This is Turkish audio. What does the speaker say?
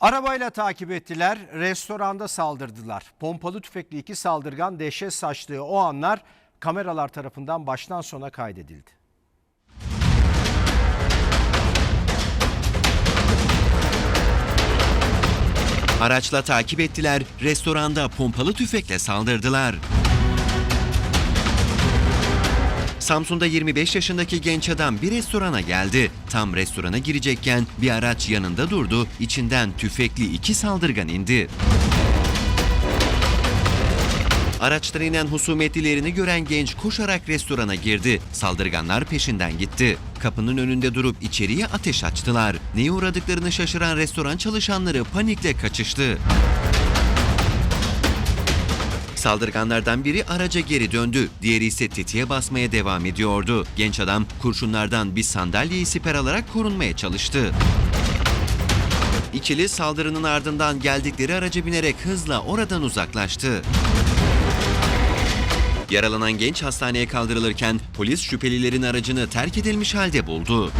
Arabayla takip ettiler, restoranda saldırdılar. Pompalı tüfekli iki saldırgan dehşet saçtığı o anlar kameralar tarafından baştan sona kaydedildi. Araçla takip ettiler, restoranda pompalı tüfekle saldırdılar. Samsun'da 25 yaşındaki genç adam bir restorana geldi. Tam restorana girecekken bir araç yanında durdu, içinden tüfekli iki saldırgan indi. Araçtan inen husumetlilerini gören genç koşarak restorana girdi. Saldırganlar peşinden gitti. Kapının önünde durup içeriye ateş açtılar. Neye uğradıklarını şaşıran restoran çalışanları panikle kaçıştı. Saldırganlardan biri araca geri döndü. Diğeri ise tetiğe basmaya devam ediyordu. Genç adam kurşunlardan bir sandalyeyi siper alarak korunmaya çalıştı. İkili saldırının ardından geldikleri araca binerek hızla oradan uzaklaştı. Yaralanan genç hastaneye kaldırılırken polis şüphelilerin aracını terk edilmiş halde buldu.